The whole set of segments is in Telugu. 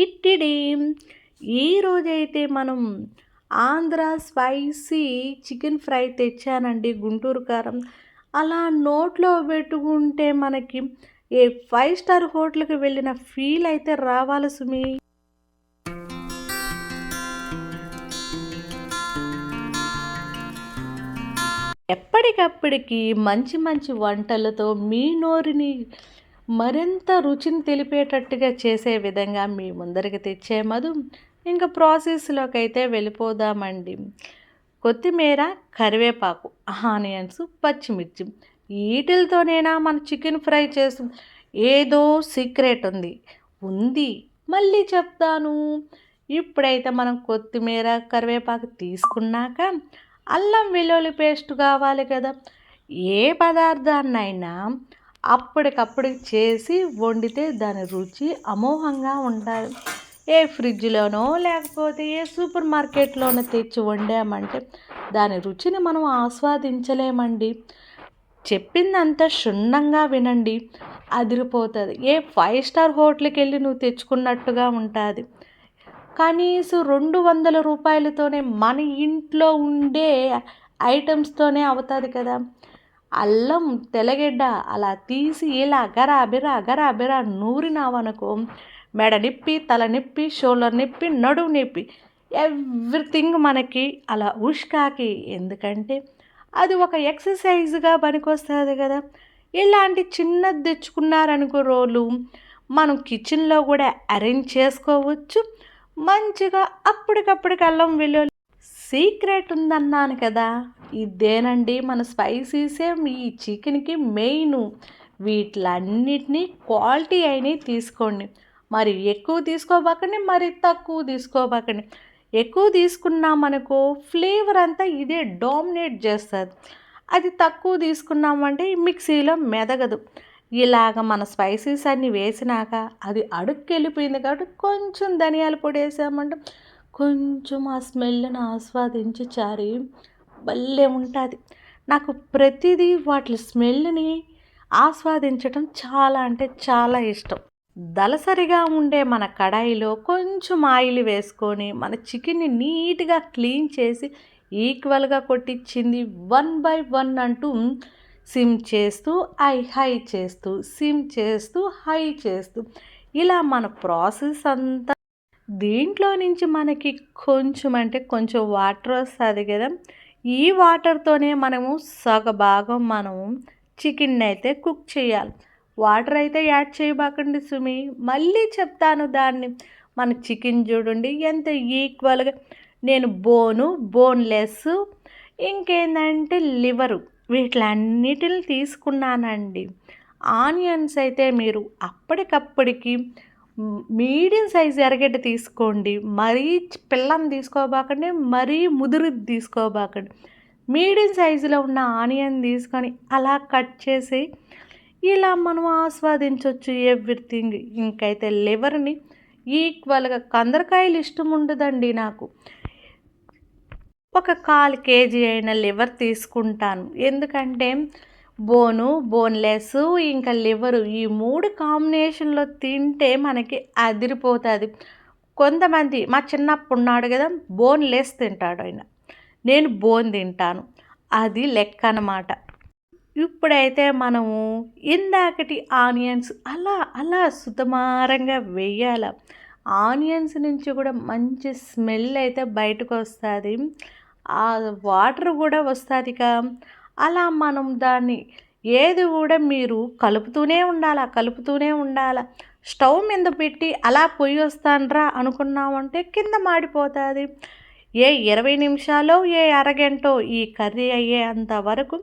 టిట్టిడీం ఈరోజైతే మనం ఆంధ్ర స్పైసీ చికెన్ ఫ్రై తెచ్చానండి గుంటూరు కారం. అలా నోట్లో పెట్టుకుంటే మనకి ఏ ఫైవ్ స్టార్ హోటల్కి వెళ్ళిన ఫీల్ అయితే రావాలి సుమి. ఎప్పటికప్పటికి మంచి మంచి వంటలతో మీ నోరుని మరింత రుచిని తెలిపేటట్టుగా చేసే విధంగా మీ ముందరికి తెచ్చే మధు. ఇంకా ప్రాసెస్లోకి అయితే వెళ్ళిపోదామండి. కొత్తిమీర కరివేపాకు ఆనియన్స్ పచ్చిమిర్చి వీటిలతోనైనా మన చికెన్ ఫ్రై చేసు ఏదో సీక్రెట్ ఉంది. ఉంది. మళ్ళీ చెప్తాను. ఇప్పుడైతే మనం కొత్తిమీర కరివేపాకు తీసుకున్నాక అల్లం వెల్లుల్లి పేస్ట్ కావాలి కదా. ఏ పదార్థాన్నైనా అప్పటికప్పుడు చేసి వండితే దాని రుచి అమోఘంగా ఉంటుంది ఏ ఫ్రిడ్జ్లోనో లేకపోతే ఏ సూపర్ మార్కెట్లోనో తెచ్చి వండామంటే దాని రుచిని మనం ఆస్వాదించలేమండి. చెప్పిందంతా క్షుణ్ణంగా వినండి. అదిరిపోతుంది. ఏ ఫైవ్ స్టార్ హోటల్కి వెళ్ళి నువ్వు తెచ్చుకున్నట్టుగా ఉంటుంది. కనీసం రెండు వందల రూపాయలతోనే మన ఇంట్లో ఉండే ఐటమ్స్తోనే అవుతుంది కదా. అల్లం తెల్లగెడ్డ అలా తీసి ఇలా అగరాబిరా అగరాబిరా నూరినావనుకో మెడ నొప్పి తల నొప్పి షోల్డర్ నొప్పి నడువు నొప్పి ఎవ్రీథింగ్ మనకి అలా ఉష్కాకి. ఎందుకంటే అది ఒక ఎక్సర్సైజ్గా పనికొస్తుంది కదా. ఇలాంటి చిన్నది తెచ్చుకున్నారనుకో రోలు మనం కిచెన్లో కూడా అరేంజ్ చేసుకోవచ్చు. మంచిగా అప్పటికప్పటికి అల్లం వెల్లుల్లి సీక్రెట్ ఉందన్నాను కదా. ఇదేనండి మన స్పైసీసే ఈ చికెన్కి మెయిన్. వీటిలన్నిటినీ క్వాలిటీ అయినవి తీసుకోండి. మరి ఎక్కువ తీసుకోబాకండి మరి తక్కువ తీసుకోబాకండి. ఎక్కువ తీసుకున్నామనుకో ఫ్లేవర్ అంతా ఇదే డామినేట్ చేస్తుంది. అది తక్కువ తీసుకున్నామంటే మిక్సీలో మెదగదు. ఇలాగ మన స్పైసీస్ అన్నీ వేసినాక అది అడుక్కి వెళ్ళిపోయింది కాబట్టి కొంచెం ధనియాల పొడి వేసామంటే కొంచెం ఆ స్మెల్ని ఆస్వాదించి చారి భలే ఉంటుంది. నాకు ప్రతిదీ వాటి స్మెల్ని ఆస్వాదించడం చాలా అంటే చాలా ఇష్టం. దలసరిగా ఉండే మన కడాయిలో కొంచెం ఆయిల్ వేసుకొని మన చికెన్ని నీట్గా క్లీన్ చేసి ఈక్వల్గా కొట్టించింది వన్ బై వన్ అంటూ సిమ్ చేస్తూ ఐ హై చేస్తూ సిమ్ చేస్తూ హై చేస్తూ ఇలా మన ప్రాసెస్ అంతా దీంట్లో నుంచి మనకి కొంచెం అంటే కొంచెం వాటర్ వస్తుంది కదా. ఈ వాటర్తోనే మనము సగ భాగం మనము చికెన్ అయితే కుక్ చేయాలి. వాటర్ అయితే యాడ్ చేయబాకండి సుమి. మళ్ళీ చెప్తాను దాన్ని. మన చికెన్ చూడండి ఎంత ఈక్వల్గా నేను బోను బోన్లెస్ ఇంకేందంటే లివరు. వీటిలన్నిటిని తీసుకున్నానండి. ఆనియన్స్ అయితే మీరు అప్పటికప్పటికి మీడియం సైజ్ ఎరగడ్డ తీసుకోండి. మరీ పిల్లని తీసుకోబాకండి మరీ ముదురు తీసుకోబాకండి. మీడియం సైజులో ఉన్న ఆనియన్ తీసుకొని అలా కట్ చేసి ఇలా మనం ఆస్వాదించవచ్చు ఎవ్రీథింగ్. ఇంకైతే లివర్ని ఈక్వల్గా కందరకాయలు ఇష్టం ఉండదండి నాకు. ఒక కాలు కేజీ అయిన లివర్ తీసుకుంటాను. ఎందుకంటే బోను బోన్లెస్ ఇంకా లివరు ఈ మూడు కాంబినేషన్లో తింటే మనకి అదిరిపోతుంది. కొంతమంది మా చిన్నప్పుడు ఉన్నాడు కదా బోన్లెస్ తింటాడు ఆయన. నేను బోన్ తింటాను. అది లెక్క అనమాట ఇప్పుడైతే మనము ఇందాకటి ఆనియన్స్ అలా అలా సుతమారంగా వేయాల ఆనియన్స్ నుంచి కూడా మంచి స్మెల్ అయితే బయటకు వస్తుంది ఆ వాటర్ కూడా వస్తుంది ఇక అలా మనం దాన్ని ఏది కూడా మీరు కలుపుతూనే ఉండాలా కలుపుతూనే ఉండాలా? స్టవ్ మీద పెట్టి అలా పొయ్యి వస్తానరా అనుకున్నామంటే కింద మాడిపోతుంది. ఏ ఇరవై నిమిషాలో ఏ అరగంటో ఈ కర్రీ అయ్యేంత వరకు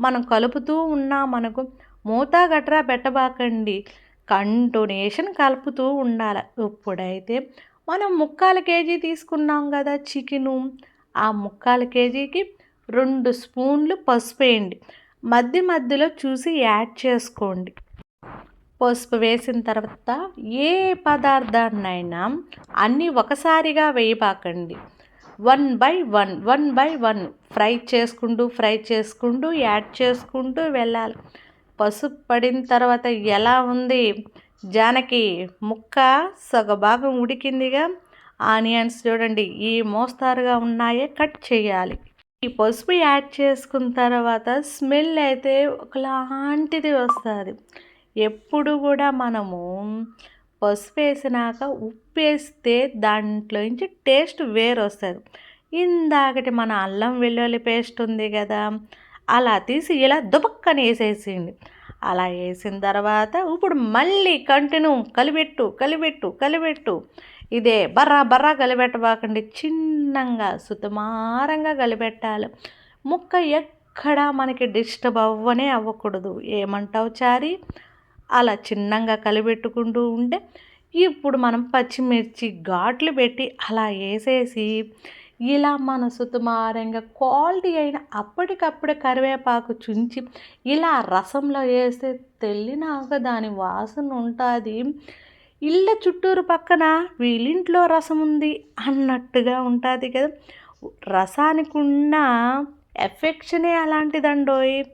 మనం కలుపుతూ ఉన్నా మనకు మూత గట్రా పెట్టబాకండి. కంటిన్యూషన్ కలుపుతూ ఉండాలి. ఇప్పుడైతే మనం ముక్కాల కేజీ తీసుకున్నాం కదా చికెను. ఆ ముక్కాలు కేజీకి రెండు స్పూన్లు పసుపు వేయండి. మధ్య మధ్యలో చూసి యాడ్ చేసుకోండి. పసుపు వేసిన తర్వాత ఏ పదార్థాన్నైనా అన్నీ ఒకసారిగా వేయబాకండి. One by one one by one fry చేసుకుంటూ ఫ్రై చేసుకుంటూ యాడ్ చేసుకుంటూ వెళ్ళాలి. పసుపు పడిన తర్వాత ఎలా ఉంది? జానకి ముక్క సగభాగం ఉడికిందిగా. ఆనియన్స్ చూడండి ఈ మోస్తారుగా ఉన్నాయే కట్ చేయాలి. ఈ పసుపు యాడ్ చేసుకున్న తర్వాత స్మెల్ అయితే ఒకలాంటిది వస్తుంది. ఎప్పుడు కూడా మనము పసుపు వేసినాక ఉప్పు వేస్తే దాంట్లో నుంచి టేస్ట్ వేరు వస్తుంది. ఇందాకటి మన అల్లం వెల్లుల్లి పేస్ట్ ఉంది కదా అలా తీసి ఇలా దుబక్కని వేసేసింది అలా వేసిన తర్వాత ఇప్పుడు మళ్ళీ కంటిన్యూ కలిపెట్టు కలిపెట్టు కలిపెట్టు. ఇదే బర్రా బర్రా కలిపెట్టబాకండి చిన్నంగా సుతమారంగా కలిపెట్టాలి ముక్క ఎక్కడా మనకి డిస్టర్బ్ అవ్వనే అవ్వకూడదు. ఏమంటావు చారి? అలా చిన్నంగా కలిపెట్టుకుంటూ ఉంటే ఇప్పుడు మనం పచ్చిమిర్చి ఘాట్లు పెట్టి అలా వేసేసి ఇలా మన సుతుమారంగా క్వాలిటీ అయిన అప్పటికప్పుడే కరివేపాకు చుంచి ఇలా రసంలో వేస్తే తెల్లినాక దాని వాసన ఉంటుంది. ఇళ్ళ చుట్టూరు పక్కన వీళ్ళింట్లో రసం ఉంది అన్నట్టుగా ఉంటుంది కదా. రసానికి ఉన్న ఎఫెక్షనే అలాంటిదండోయ్.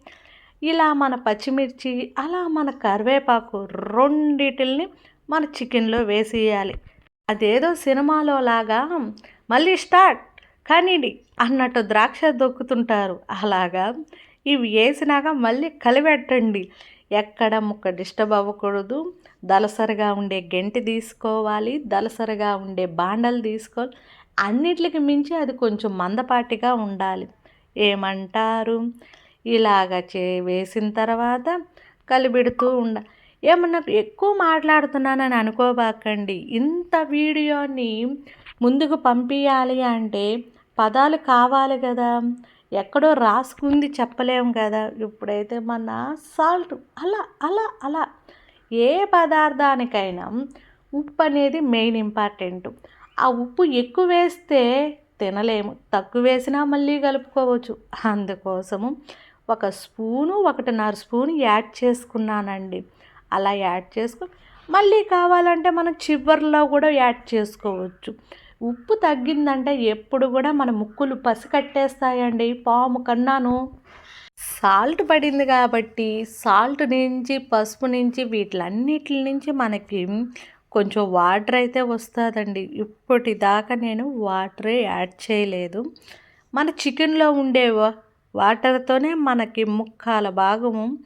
ఇలా మన పచ్చిమిర్చి అలా మన కరివేపాకు రెండిటిల్ని మన చికెన్లో వేసేయాలి. అదేదో సినిమాలో లాగా మళ్ళీ స్టార్ట్ కానివ్వండి అన్నట్టు ద్రాక్ష దొక్కుతుంటారు. అలాగా ఇవి వేసినాక మళ్ళీ కలిపెట్టండి. ఎక్కడ ముక్క డిస్టర్బ్ అవ్వకూడదు. దలసరిగా ఉండే గెంటి తీసుకోవాలి. దలసరిగా ఉండే బాండలు తీసుకోవాలి. అన్నిటికి మించి అది కొంచెం మందపాటిగా ఉండాలి. ఏమంటారు? ఇలాగ చే వేసిన తర్వాత కలిపెడుతూ ఉండ. ఏమన్నా ఎక్కువ మాట్లాడుతున్నానని అనుకోబాకండి. ఇంత వీడియోని ముందుకు పంపించాలి అంటే పదాలు కావాలి కదా. ఎక్కడో రాసుకుంది చెప్పలేము కదా. ఇప్పుడైతే మన సాల్ట్ అలా అలా అలా. ఏ పదార్థానికైనా ఉప్పు అనేది మెయిన్ ఇంపార్టెంట్. ఆ ఉప్పు ఎక్కువ వేస్తే తినలేము. తక్కువ వేసినా మళ్ళీ కలుపుకోవచ్చు. అందుకోసము ఒక స్పూను ఒకటిన్నర స్పూన్ యాడ్ చేసుకున్నానండి. అలా యాడ్ చేసుకుని మళ్ళీ కావాలంటే మనం చివరిలో కూడా యాడ్ చేసుకోవచ్చు. ఉప్పు తగ్గిందంటే ఎప్పుడు కూడా మన ముక్కులు పసి కట్టేస్తాయండి పాము కన్నాను. సాల్ట్ పడింది కాబట్టి సాల్ట్ నుంచి పసుపు నుంచి వీటిలన్నిటి నుంచి మనకి కొంచెం వాటర్ అయితే వస్తుందండి. ఇప్పటిదాకా నేను వాటరే యాడ్ చేయలేదు. మన చికెన్లో ఉండే వాటర్తోనే మనకి ముక్కాల భాగము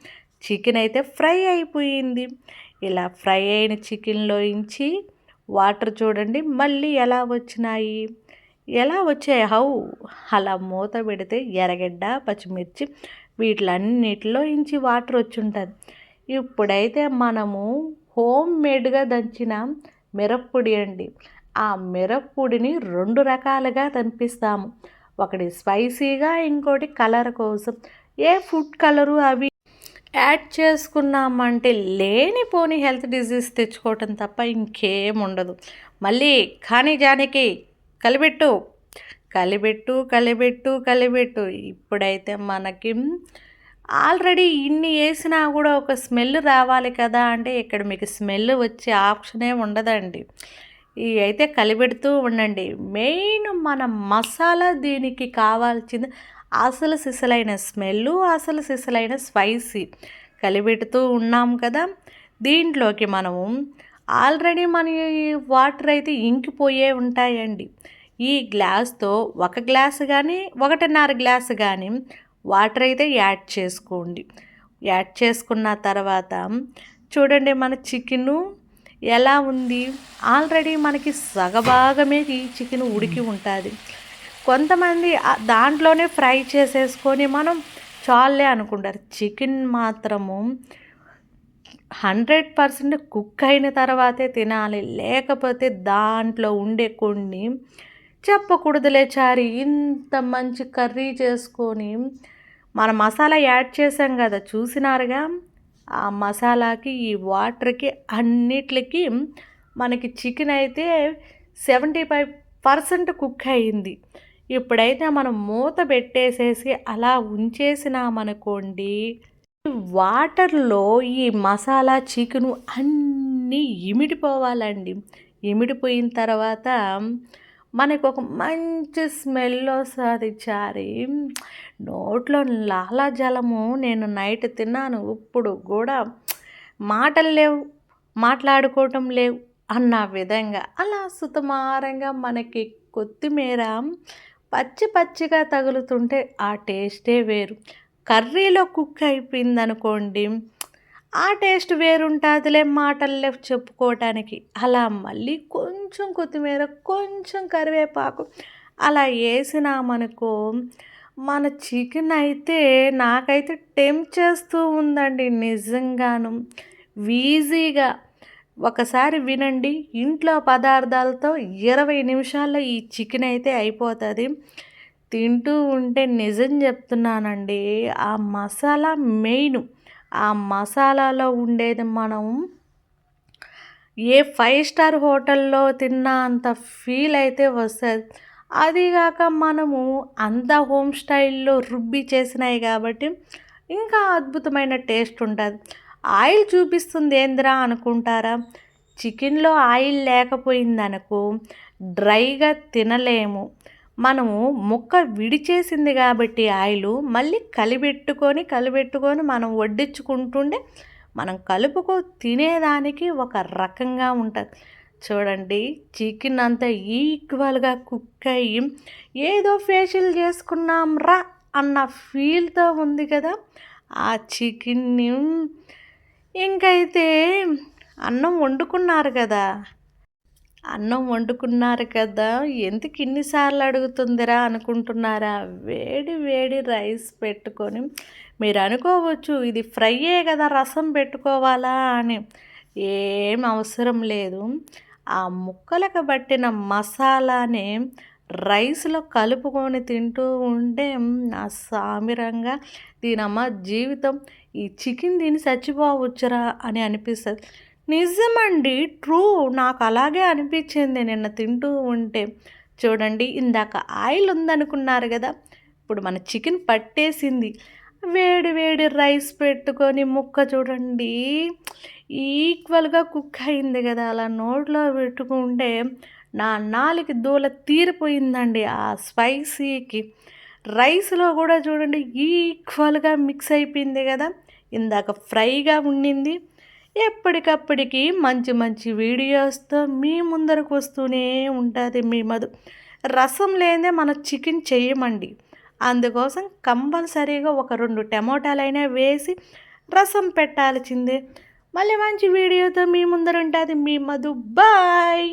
చికెన్ అయితే ఫ్రై అయిపోయింది. ఇలా ఫ్రై అయిన చికెన్లో ఇంచి వాటర్ చూడండి. మళ్ళీ ఎలా వచ్చినాయి? ఎలా వచ్చాయి? హౌ? అలా మూత పెడితే ఎర్రగడ్డ పచ్చిమిర్చి వీటిలన్నిటిలో ఇంచి వాటర్ వచ్చి ఉంటుంది ఇప్పుడైతే మనము హోమ్ మేడ్గా దంచిన మిరప్పొడి అండి. ఆ మిరప్పొడిని రెండు రకాలుగా దంపిస్తాము. ఒకటి స్పైసీగా ఇంకోటి కలర్ కోసం. ఏ ఫుడ్ కలరు అవి యాడ్ చేసుకున్నామంటే లేనిపోని హెల్త్ డిజీజ్ తెచ్చుకోవటం తప్ప ఇంకేం ఉండదు. మళ్ళీ కానీ జానికి కలిపెట్టు. కలిపెట్టు కలిపెట్టు కలిపెట్టు. ఇప్పుడైతే మనకి ఆల్రెడీ ఇన్ని వేసినా కూడా ఒక స్మెల్ రావాలి కదా అంటే ఇక్కడ మీకు స్మెల్ వచ్చే ఆప్షనే ఉండదండి. ఇవి అయితే కలిపెడుతూ ఉండండి. మెయిన్ మన మసాలా దీనికి కావాల్సింది అసలు సిసలైన స్మెల్ అసలు సిసలైన స్పైసీ కలిపెడుతూ ఉన్నాం కదా. దీంట్లోకి మనము ఆల్రెడీ మన వాటర్ అయితే ఇంకిపోయే ఉంటాయండి. ఈ గ్లాస్తో ఒక గ్లాస్ కానీ ఒకటిన్నర గ్లాస్ కానీ వాటర్ అయితే యాడ్ చేసుకోండి. యాడ్ చేసుకున్న తర్వాత చూడండి మన చికెను ఎలా ఉంది. ఆల్రెడీ మనకి సగభాగమే ఈ చికెన్ ఉడికి ఉంటుంది. కొంతమంది దాంట్లోనే ఫ్రై చేసేసుకొని మనం చాలే అనుకుంటారు. చికెన్ మాత్రము హండ్రెడ్ పర్సెంట్ కుక్ అయిన తర్వాతే తినాలి. లేకపోతే దాంట్లో ఉండే కొన్ని చెప్పకూడదులే చారి. ఇంత మంచి కర్రీ చేసుకొని మన మసాలా యాడ్ చేసాం కదా చూసినారుగా? ఆ మసాలాకి ఈ వాటర్కి అన్నిట్లకి మనకి చికెన్ అయితే సెవెంటీ ఫైవ్ పర్సెంట్ కుక్ అయింది. ఇప్పుడైతే మనం మూత పెట్టేసేసి అలా ఉంచేసినామనుకోండి వాటర్లో ఈ మసాలా చికెను అన్నీ ఇమిడిపోవాలండి. ఇమిడిపోయిన తర్వాత మనకు ఒక మంచి స్మెల్ వస్తుంది చారి. నోట్లో లాలాజలము నేను నైట్ తిన్నాను ఇప్పుడు కూడా మాటలు లేవు మాట్లాడుకోవటం లేవు అన్న విధంగా. అలా సుతమారంగా మనకి కొత్తిమీర పచ్చి పచ్చిగా తగులుతుంటే ఆ టేస్టే వేరు. కర్రీలో కుక్ అయిపోయింది అనుకోండి ఆ టేస్ట్ వేరుంటుందిలే మాటల్లో చెప్పుకోవటానికి. అలా మళ్ళీ కొంచెం కొత్తిమీర కొంచెం కరివేపాకు అలా వేసినామనుకో మన చికెన్ అయితే నాకైతే టెంప్ చేస్తూ ఉందండి నిజంగాను. ఈజీగా. ఒకసారి వినండి. ఇంట్లో పదార్థాలతో ఇరవై నిమిషాల్లో ఈ చికెన్ అయితే అయిపోతుంది. తింటూ ఉంటే నిజం చెప్తున్నానండి. ఆ మసాలా మెయిన్. ఆ మసాలాలో ఉండేది మనం ఏ ఫైవ్ స్టార్ హోటల్లో తిన్నా అంత ఫీల్ అయితే వస్తుంది. అదిగాక మనము అంత హోమ్ స్టైల్లో రుబ్బి చేసినాయి కాబట్టి ఇంకా అద్భుతమైన టేస్ట్ ఉంటుంది. ఆయిల్ చూపిస్తుంది ఏందిరా అనుకుంటారా? చికెన్లో ఆయిల్ లేకపోయిందనుకో డ్రైగా తినలేము. మనము ముక్క విడిచేసింది కాబట్టి ఆయిల్ మళ్ళీ కలిపెట్టుకొని కలిపెట్టుకొని మనం వడ్డించుకుంటుండే మనం కలుపుకో తినేదానికి ఒక రకంగా ఉంటుంది. చూడండి చికెన్ అంతా ఈక్వల్గా కుక్ అయ్యి ఏదో ఫేషియల్ చేసుకున్నాం రా అన్న ఫీల్తో ఉంది కదా. ఆ చికెన్ని ఇంకైతే అన్నం వండుకున్నారు కదా. అన్నం వండుకున్నారు కదా. ఎందుకు ఇన్నిసార్లు అడుగుతుందిరా అనుకుంటున్నారా? వేడి వేడి రైస్ పెట్టుకొని మీరు అనుకోవచ్చు ఇది ఫ్రైయే కదా రసం పెట్టుకోవాలా అని. ఏం అవసరం లేదు. ఆ ముక్కలకు పట్టిన మసాలానే రైస్లో కలుపుకొని తింటూ ఉంటే నా సామిరంగా దీనమ్మ జీవితం ఈ చికెన్ తిని చచ్చిపోవచ్చురా అని అనిపిస్తుంది. నిజమండి ట్రూ నాకు అలాగే అనిపించింది నిన్న తింటూ ఉంటే. చూడండి ఇందాక ఆయిల్ ఉందనుకున్నారు కదా ఇప్పుడు మన చికెన్ పట్టేసింది. వేడి వేడి రైస్ పెట్టుకొని ముక్క చూడండి ఈక్వల్గా కుక్ అయింది కదా. అలా నోట్లో పెట్టుకుంటే నా నాలుగు దూల తీరిపోయిందండి ఆ స్పైసీకి రైస్లో కూడా చూడండి ఈక్వల్గా మిక్స్ అయిపోయింది కదా. ఇందాక ఫ్రైగా ఉండింది. ఎప్పటికప్పటికి మంచి మంచి వీడియోస్తో మీ ముందరకు వస్తూనే ఉంటుంది మీ మధు. రసం లేదే మన చికెన్ చేయమండి. అందుకోసం కంపల్సరీగా ఒక రెండు టమోటాలైనా వేసి రసం పెట్టాల్సిందే. మళ్ళీ మంచి వీడియోతో మీ ముందర ఉంటుంది మీ మధు. బాయ్!